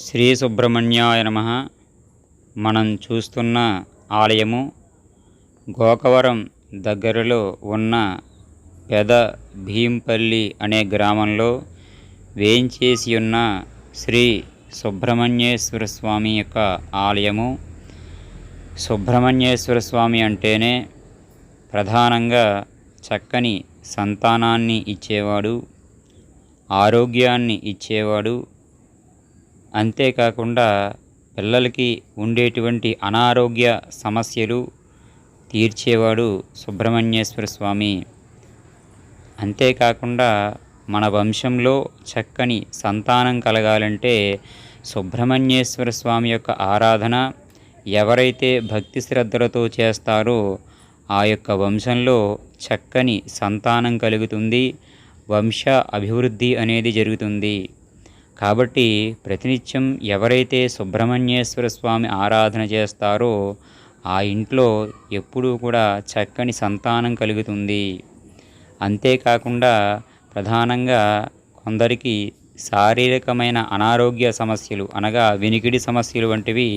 శ్రీ సుబ్రహ్మణ్యాయ నమ. మనం చూస్తున్న ఆలయము గోకవరం దగ్గరలో ఉన్న పెద భీంపల్లి అనే గ్రామంలో వేయించేసి ఉన్న శ్రీ సుబ్రహ్మణ్యేశ్వర స్వామి యొక్క ఆలయము. సుబ్రహ్మణ్యేశ్వర స్వామి అంటేనే ప్రధానంగా చక్కని సంతానాన్ని ఇచ్చేవాడు ఆరోగ్యాన్ని ఇచ్చేవాడు అంతేకాకుండా పిల్లలకి ఉండేటువంటి అనారోగ్య సమస్యలు తీర్చేవాడు సుబ్రహ్మణ్యేశ్వర స్వామి. అంతేకాకుండా మన వంశంలో చక్కని సంతానం కలగాలంటే సుబ్రహ్మణ్యేశ్వర స్వామి యొక్క ఆరాధన ఎవరైతే భక్తి శ్రద్ధలతో చేస్తారో ఆ యొక్క వంశంలో చక్కని సంతానం కలుగుతుంది వంశ అభివృద్ధి అనేది జరుగుతుంది. కాబట్టి ప్రతినిత్యం ఎవరైతే సుబ్రహ్మణ్యేశ్వర స్వామి ఆరాధన చేస్తారో ఆ ఇంట్లో ఎప్పుడూ కూడా చక్కని సంతానం కలుగుతుంది. అంతేకాకుండా ప్రధానంగా కొందరికి శారీరకమైన అనారోగ్య సమస్యలు అనగా వినికిడి సమస్యలు వంటివి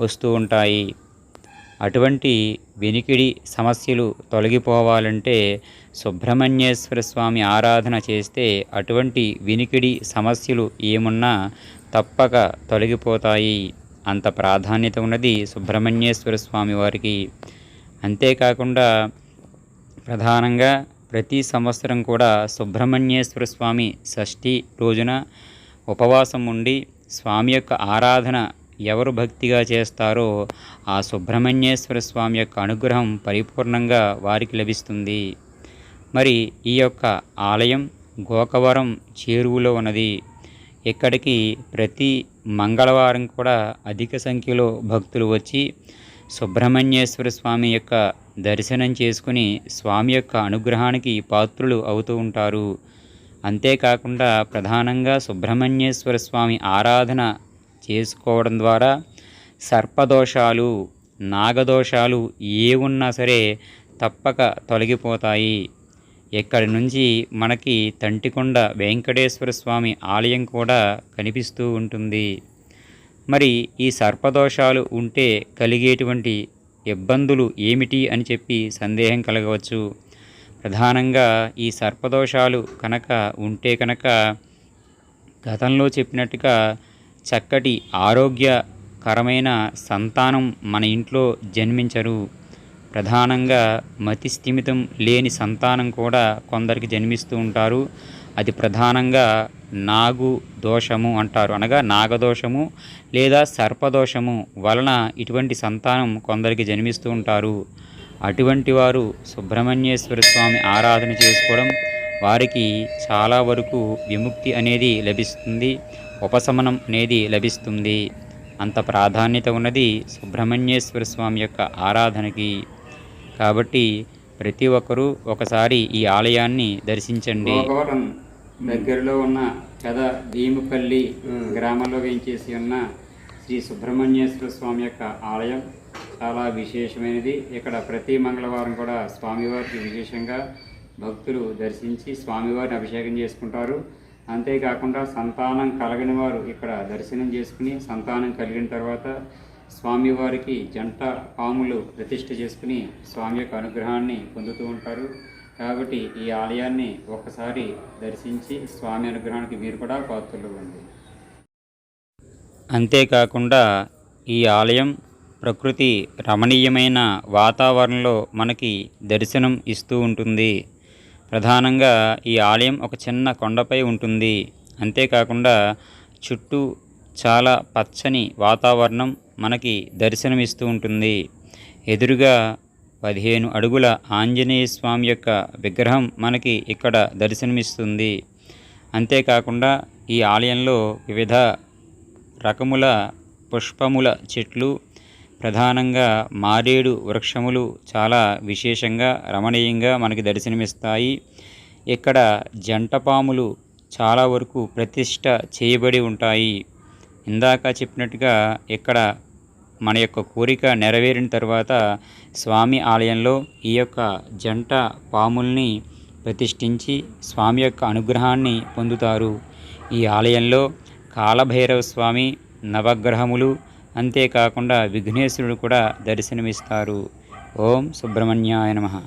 వస్తూ ఉంటాయి. అటువంటి వెనికిడి సమస్యలు తొలగిపోవాలంటే సుబ్రహ్మణ్యేశ్వర స్వామి ఆరాధన చేస్తే అటువంటి వెనికిడి సమస్యలు ఏమున్నా తప్పక తొలగిపోతాయి. అంత ప్రాధాన్యత ఉన్నది సుబ్రహ్మణ్యేశ్వర స్వామి వారికి. అంతేకాకుండా ప్రధానంగా ప్రతి సంవత్సరం కూడా సుబ్రహ్మణ్యేశ్వర స్వామి షష్ఠి రోజున ఉపవాసం ఉండి స్వామి యొక్క ఆరాధన ఎవరు భక్తిగా చేస్తారో ఆ సుబ్రహ్మణ్యేశ్వర స్వామి యొక్క అనుగ్రహం పరిపూర్ణంగా వారికి లభిస్తుంది. మరి ఈ యొక్క ఆలయం గోకవరం చేరువులో ఉన్నది. ఇక్కడికి ప్రతి మంగళవారం కూడా అధిక సంఖ్యలో భక్తులు వచ్చి సుబ్రహ్మణ్యేశ్వర స్వామి యొక్క దర్శనం చేసుకుని స్వామి యొక్క అనుగ్రహానికి పాత్రులు అవుతూ ఉంటారు. అంతేకాకుండా ప్రధానంగా సుబ్రహ్మణ్యేశ్వర స్వామి ఆరాధన చేసుకోవడం ద్వారా సర్పదోషాలు నాగదోషాలు ఏ ఉన్నా సరే తప్పక తొలగిపోతాయి. ఇక్కడి నుంచి మనకి తంటికొండ వెంకటేశ్వర స్వామి ఆలయం కూడా కనిపిస్తూ ఉంటుంది. మరి ఈ సర్పదోషాలు ఉంటే కలిగేటువంటి ఇబ్బందులు ఏమిటి అని చెప్పి సందేహం కలగవచ్చు. ప్రధానంగా ఈ సర్పదోషాలు కనుక ఉంటే కనుక గతంలో చెప్పినట్టుగా చక్కటి ఆరోగ్యకరమైన సంతానం మన ఇంట్లో జన్మించరు. ప్రధానంగా మతి స్థిమితం లేని సంతానం కూడా కొందరికి జన్మిస్తూ ఉంటారు. అది ప్రధానంగా నాగు దోషము అంటారు. అనగా నాగదోషము లేదా సర్పదోషము వలన ఇటువంటి సంతానం కొందరికి జన్మిస్తూ ఉంటారు. అటువంటి వారు సుబ్రహ్మణ్యేశ్వర స్వామి ఆరాధన చేసుకోవడం వారికి చాలా వరకు విముక్తి అనేది లభిస్తుంది ఉపశమనం అనేది లభిస్తుంది. అంత ప్రాధాన్యత ఉన్నది సుబ్రహ్మణ్యేశ్వర స్వామి యొక్క ఆరాధనకి. కాబట్టి ప్రతి ఒక్కరూ ఒకసారి ఈ ఆలయాన్ని దర్శించండి. దగ్గరలో ఉన్న పెద భీముపల్లి గ్రామంలో వేయించేసి ఉన్న శ్రీ సుబ్రహ్మణ్యేశ్వర స్వామి యొక్క ఆలయం చాలా విశేషమైనది. ఇక్కడ ప్రతి మంగళవారం కూడా స్వామివారికి విశేషంగా భక్తులు దర్శించి స్వామివారిని అభిషేకం చేసుకుంటారు. అంతేకాకుండా సంతానం కలగని వారు ఇక్కడ దర్శనం చేసుకుని సంతానం కలిగిన తర్వాత స్వామివారికి జంట పాములు ప్రతిష్ఠ చేసుకుని స్వామి యొక్క అనుగ్రహాన్ని పొందుతూ ఉంటారు. కాబట్టి ఈ ఆలయాన్ని ఒకసారి దర్శించి స్వామి అనుగ్రహానికి మీరు కూడా పాత్రలు ఉంది అంతేకాకుండా ఈ ఆలయం ప్రకృతి రమణీయమైన వాతావరణంలో మనకి దర్శనం ఇస్తూ ఉంటుంది. ప్రధానంగా ఈ ఆలయం ఒక చిన్న కొండపై ఉంటుంది. అంతేకాకుండా చుట్టూ చాలా పచ్చని వాతావరణం మనకి దర్శనమిస్తూ ఉంటుంది. ఎదురుగా పదిహేను అడుగుల ఆంజనేయ స్వామి యొక్క విగ్రహం మనకి ఇక్కడ దర్శనమిస్తుంది. అంతేకాకుండా ఈ ఆలయంలో వివిధ రకముల పుష్పముల చెట్లు ప్రధానంగా మారేడు వృక్షములు చాలా విశేషంగా రమణీయంగా మనకి దర్శనమిస్తాయి. ఇక్కడ జంటపాములు చాలా వరకు ప్రతిష్ట చేయబడి ఉంటాయి. ఇందాక చెప్పినట్టుగా ఇక్కడ మన యొక్క కోరిక నెరవేరిన తర్వాత స్వామి ఆలయంలో ఈ యొక్క జంట పాముల్ని ప్రతిష్ఠించి స్వామి యొక్క అనుగ్రహాన్ని పొందుతారు. ఈ ఆలయంలో కాలభైరవ స్వామి నవగ్రహములు అంతేకాకుండా విఘ్నేశ్వరుడు కూడా దర్శనమిస్తారు. ఓం సుబ్రహ్మణ్యాయ నమః.